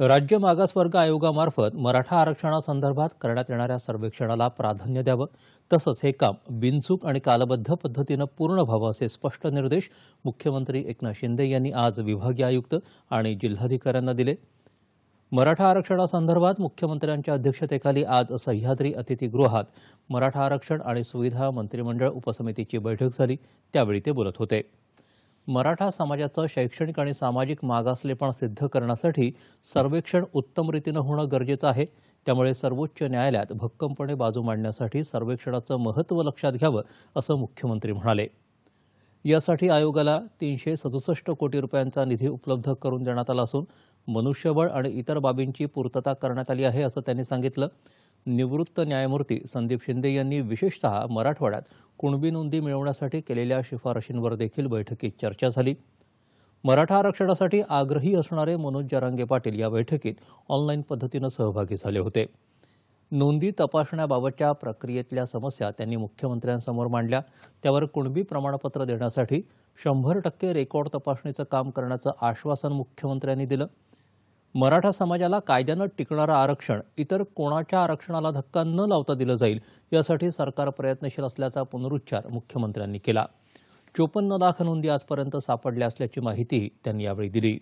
राज्य मागासवर्ग आयोगामार्फत मराठा आरक्षणासंदर्भात करण्यात येणाऱ्या सर्वेक्षणाला प्राधान्य द्यावं. तसंच हे काम बिनचूक आणि कालबद्ध पद्धतीनं पूर्ण व्हावं असे स्पष्ट निर्देश मुख्यमंत्री एकनाथ शिंदे यांनी आज विभागीय आयुक्त आणि जिल्हाधिकाऱ्यांना दिले. मराठा आरक्षणासंदर्भात मुख्यमंत्र्यांच्या अध्यक्षतेखाली आज सह्याद्री अतिथीगृहात मराठा आरक्षण आणि सुविधा मंत्रिमंडळ उपसमितीची बैठक झाली. त्यावेळी ते बोलत होते. मराठा समाजाचं शैक्षणिक आणि सामाजिक मागासलेपण सिद्ध करण्यासाठी सर्वेक्षण उत्तम रीतीनं होणं गरजेचं आहे. त्यामुळे सर्वोच्च न्यायालयात भक्कमपणे बाजू मांडण्यासाठी सर्वेक्षणाचं महत्त्व लक्षात घ्यावं असं मुख्यमंत्री म्हणाले. यासाठी आयोगाला तीनशे सदुसष्ट कोटी रुपयांचा निधी उपलब्ध करून देण्यात आला असून मनुष्यबळ आणि इतर बाबींची पूर्तता करण्यात आली आहे असं त्यांनी सांगितलं. निवृत्त न्यायमूर्ती संदीप शिंदे यांनी विशेषतः मराठवाड्यात कुणबी नोंदी मिळवण्यासाठी केलेल्या शिफारशींवर देखील बैठकीत चर्चा झाली. मराठा आरक्षणासाठी आग्रही असणारे मनोज जरांगे पाटील या बैठकीत ऑनलाईन पद्धतीनं सहभागी झाले होते. नोंदी तपासण्याबाबतच्या प्रक्रियेतल्या समस्या त्यांनी मुख्यमंत्र्यांसमोर मांडल्या. त्यावर कुणबी प्रमाणपत्र देण्यासाठी शंभर टक्के रेकॉर्ड तपासणीचं काम करण्याचं आश्वासन मुख्यमंत्र्यांनी दिलं. मराठा समाजाला कायद्यानं टिकणारं आरक्षण इतर कोणाच्या आरक्षणाला धक्का न लावता दिलं जाईल यासाठी सरकार प्रयत्नशील असल्याचा पुनरुच्चार मुख्यमंत्र्यांनी केला. चोपन्न लाख नोंदी आजपर्यंत सापडल्या असल्याची माहितीही त्यांनी यावेळी दिली.